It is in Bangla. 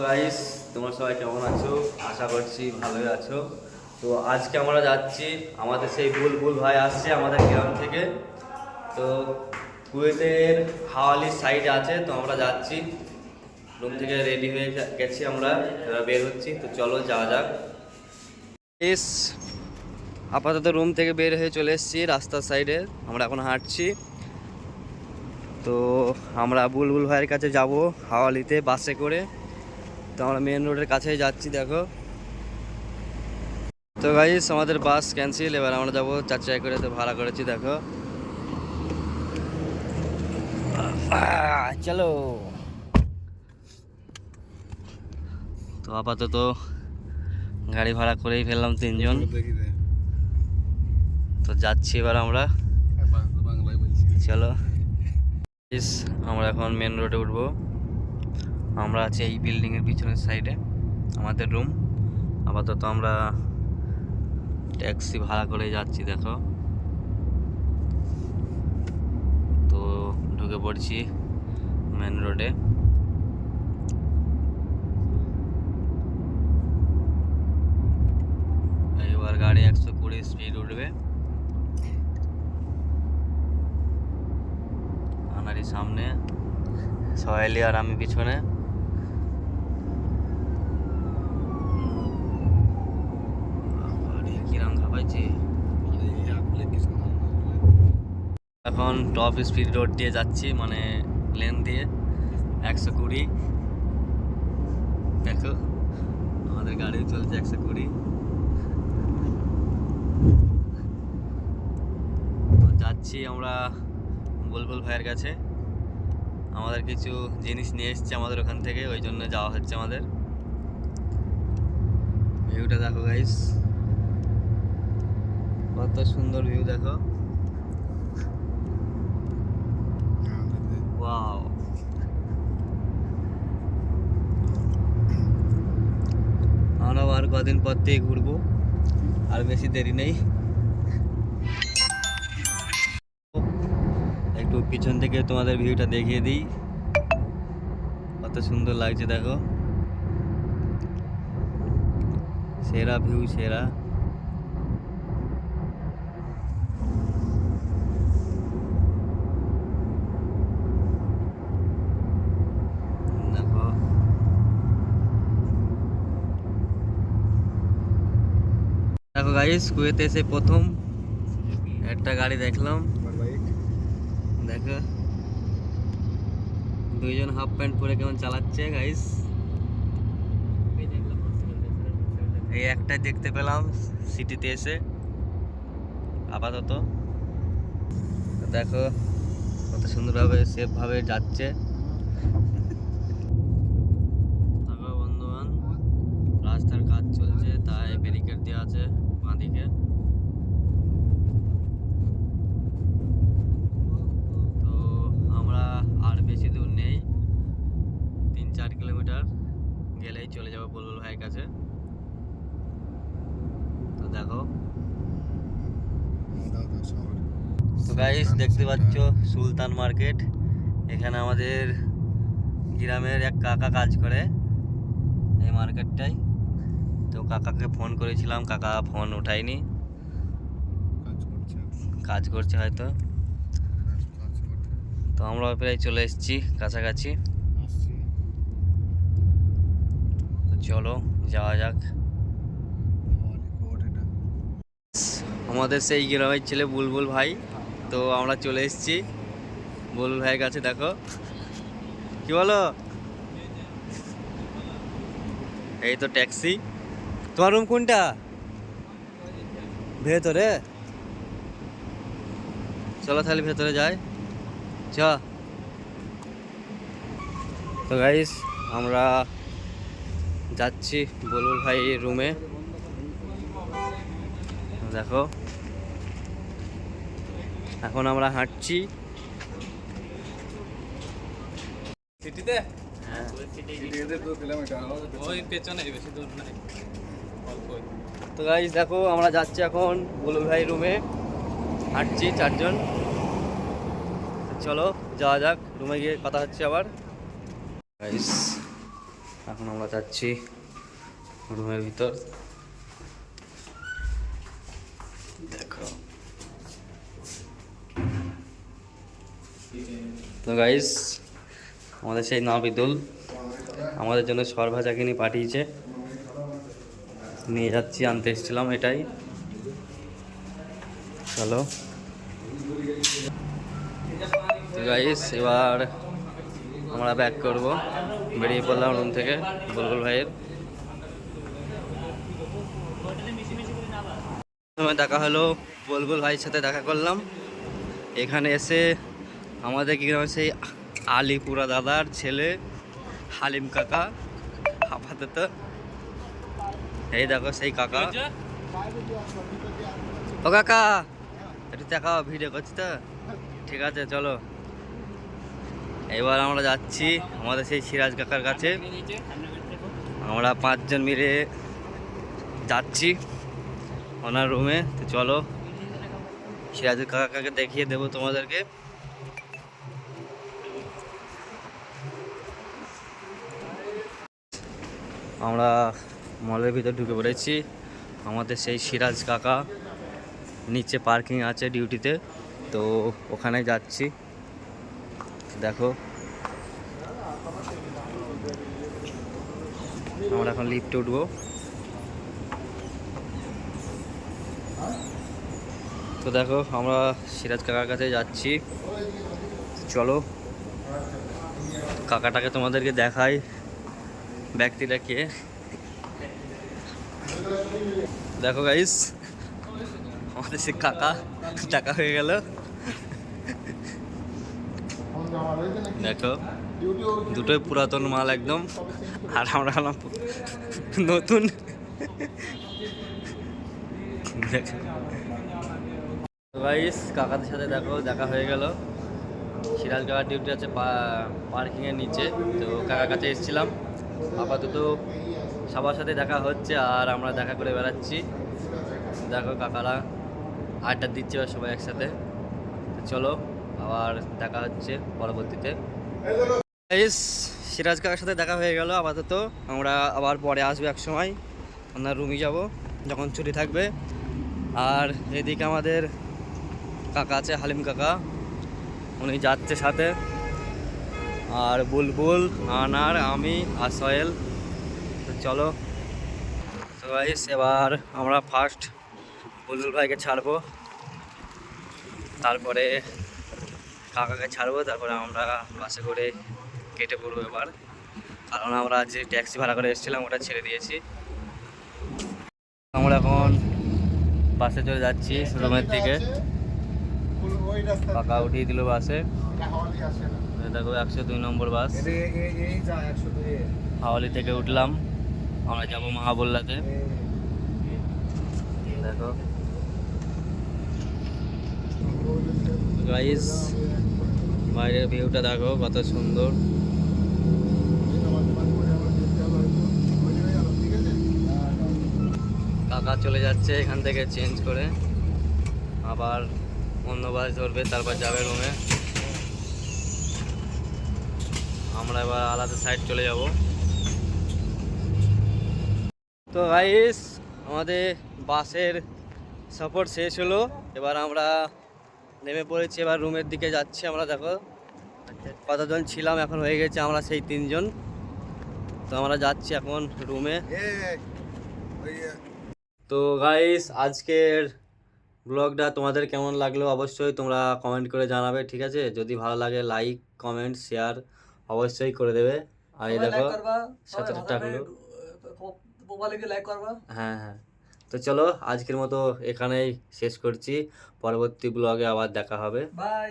গাইস তোমরা সবাই কেমন আছো? আশা করছি ভালোই আছো। তো আজকে আমরা যাচ্ছি, আমাদের সেই বুলবুল ভাই আসছে আমাদের গ্রাম থেকে। তো কুয়েতের হাওয়ালি সাইড আছে, তো আমরা যাচ্ছি। রুম থেকে রেডি হয়ে গেছি আমরা বের হচ্ছি। তো চলো যাওয়া যাক। এস আপাতত রুম থেকে বের হয়ে চলে এসেছি রাস্তার সাইডে আমরা এখন হাঁটছি। তো আমরা বুলবুল ভাইয়ের কাছে যাব হাওয়ালিতে বাসে করে। তো আমরা মেন রোডের কাছেই যাচ্ছি দেখো। তো গাইস আমাদের বাস ক্যান্সেল এবার আমরা যাব চার চাকা করে তো ভাড়া করেছি দেখো। চলো। তো আপাতত গাড়ি ভাড়া করেই ফেললাম তিনজন। তো যাচ্ছি এবার আমরা। চলো। আমরা এখন মেন রোডে উঠবো। আমরা আছি এই বিল্ডিংয়ের পিছনের সাইডে আমাদের রুম আপাতত আমরা ট্যাক্সি ভাড়া করে যাচ্ছি, দেখো। তো ঢুকে পড়ছি মেন রোডে এবার গাড়ি একশো কুড়ি স্পিড উঠবে। আনারি সামনে সহেলি আর আমি পিছনে। খাপাইছে এখন টপ স্পিড রোড দিয়ে যাচ্ছি মানে লেন দিয়ে, একশো কুড়ি। দেখো, আমাদের গাড়ি চলছে একশো কুড়ি। যাচ্ছি আমরা বুলবুল ভাইয়ের কাছে। আমাদের কিছু জিনিস নিয়ে এসছে আমাদের ওখান থেকে, ওই জন্য যাওয়া হচ্ছে আমাদের। ভিউটা দেখো গাইস কত সুন্দর ভিউ দেখো। আমরা আর কদিন পর থেকে ঘুরবো, আর বেশি দেরি নেই। একটু পিছন থেকে তোমাদের ভিউটা দেখিয়ে দিই। কত সুন্দর লাগছে দেখো। সেরা ভিউ সেরা দেখো দেখো গাইস কুয়েতে এসে প্রথম একটা গাড়ি দেখলাম। দেখো। দুইজন হাফ প্যান্ট পরে কেমন চালাচ্ছে গাইস এই একটা দেখতে পেলাম সিটিতে এসে, আপাতত। দেখো কত সুন্দরভাবে সেফ ভাবে যাচ্ছে দেখো বন্ধুগণ রাস্তার কাজ চলছে তাই ব্যারিকেড দেওয়া আছে বাঁদিকে তো আমরা আর বেশি দূর নেই তিন চার কিলোমিটার গেলেই চলে যাব বুলবুল ভাইয়ের কাছে তো দেখো। তো গাইস দেখতে পাচ্ছ সুলতান মার্কেট এখানে আমাদের গ্রামের এক কাকা কাজ করে এই মার্কেটটাই তো কাকাকে ফোন করেছিলাম কাকা ফোন উঠায়নি। কাজ করছে হয়তো। তো আমরা প্রায় চলে এসেছি কাছাকাছি। চলো যাওয়া যাক। আমাদের সেই গ্রামের ছেলে বুলবুল ভাই। তো আমরা চলে এসেছি। বুলবুল ভাইয়ের কাছে, দেখো। কি বলো? এই তো ট্যাক্সি। তোমার রুম কোনটা? ভেতরে? চলো তাহলে ভেতরে যাই। চ। তো গাইস আমরা যাচ্ছি বুলবুল ভাই রুমে দেখো। এখন আমরা হাঁটছি। সিটিতে? হ্যাঁ। ওই পেছনে বেশি দূর নাই তো গাইস দেখো আমরা যাচ্ছি এখন বুলবুল ভাই রুমে হাঁটছি চারজন। চলো যাওয়া যাক। রুমে গিয়ে কথা হচ্ছে আবার। গাইস এখন আমরা যাচ্ছি রুমের ভিতর। তো গাইস আমাদের সেই নাবিদুল আমাদের জন্য সরভাজা কিনে পাঠিয়েছে। নিয়ে যাচ্ছি, আনতে এসেছিলাম এটাই। চলো। গাইস এবার আমরা ব্যাক করব। বেরিয়ে পড়লাম রুম থেকে, বুলবুল ভাইয়ের। সময় দেখা হলো বুলবুল ভাইয়ের সাথে দেখা করলাম। এখানে এসে আমাদের কি গ্রামে সেই আলিপুরা দাদার ছেলে, হালিম কাকা আপাতত এই দেখো সেই কাকা। ও কাকা, একটু দেখাও ভিডিও করছি তো। ঠিক আছে, চলো। এবার আমরা যাচ্ছি আমাদের সেই সিরাজ কাকার কাছে। আমরা পাঁচজন মিলে যাচ্ছি ওনার রুমে তো চলো, সিরাজ কাকাকে দেখিয়ে দেবো তোমাদেরকে। আমরা মলের ভিতর ঢুকে পড়েছি। আমাদের সেই সিরাজ কাকা নিচে পার্কিং আছে ডিউটিতে, তো ওখানে যাচ্ছি। দেখো। আমরা এখন লিফটে উঠবো। তো দেখো, আমরা সিরাজ কাকার কাছে যাচ্ছি। চলো, কাকাটাকে তোমাদেরকে দেখাই। ব্যক্তিটা কে দেখো গাইস আমাদের সে কাকা টাকা হয়ে গেল। দেখো, দুটোই পুরাতন মাল একদম। আর আমরা হলাম নতুন। গাইস কাকাদের সাথে দেখো, দেখা হয়ে গেল। সিরাজ কাকার ডিউটি আছে পার্কিংয়ের নিচে। তো কাকার কাছে এসেছিলাম। আপাতত সবার সাথে দেখা হচ্ছে আর আমরা দেখা করে বেড়াচ্ছি। দেখো কাকারা আড্ডা দিচ্ছে সবাই একসাথে। চলো, আবার দেখা হচ্ছে পরবর্তীতে। সিরাজ কাকার সাথে দেখা হয়ে গেল আপাতত। আমরা আবার পরে আসব এক সময়। ওনার রুমে যাব যখন ছুটি থাকবে। আর এদিকে আমাদের কাকা আছে, হালিম কাকা। উনি যাচ্ছে সাথে। আর বুলবুল আনার আমি আর সোহেল তো চলো। তো গাইস এবার আমরা ফার্স্ট বুলবুল ভাইকে ছাড়বো। তারপরে কাকাকে ছাড়বো তারপরে আমরা বাসে করে কেটে পড়ব এবার। কারণ আমরা যে ট্যাক্সি ভাড়া করে এসেছিলাম ওটা ছেড়ে দিয়েছি। আমরা এখন বাসে চলে যাচ্ছি রুমের দিকে। কাকা উঠিয়ে দিল বাসে। দেখো একশো দুই নম্বর বাস। হাওয়ালি থেকে উঠলাম। আমরা যাব মহাবল্লাতে। দেখো। গাইস বাইরের ভিউটা দেখো কত সুন্দর। কাকা চলে যাচ্ছে এখান থেকে চেঞ্জ করে। আবার অন্য বাস ধরবে তারপর যাবে রুমে আমরা এবার আলাদা সাইড চলে যাব। তো গাইস আমাদের বাসের সফর শেষ হলো। এবার আমরা নেমে পড়েছি, এবার রুমের দিকে যাচ্ছি আমরা, দেখো। কতজন ছিলাম, এখন হয়ে গেছে আমরা সেই তিনজন। তো আমরা যাচ্ছি এখন রুমে তো গাইস আজকের ব্লগটা তোমাদের কেমন লাগল? অবশ্যই তোমরা কমেন্ট করে জানাবে, ঠিক আছে? যদি ভালো লাগে লাইক কমেন্ট শেয়ার অবশ্যই করে দেবে। আর এই দেখো সতেরো টাকা মোবাইলে লাইক করবা। হ্যাঁ হ্যাঁ। তো চলো আজকের মতো এখানেই শেষ করছি। পরবর্তী ব্লগে আবার দেখা হবে। বাই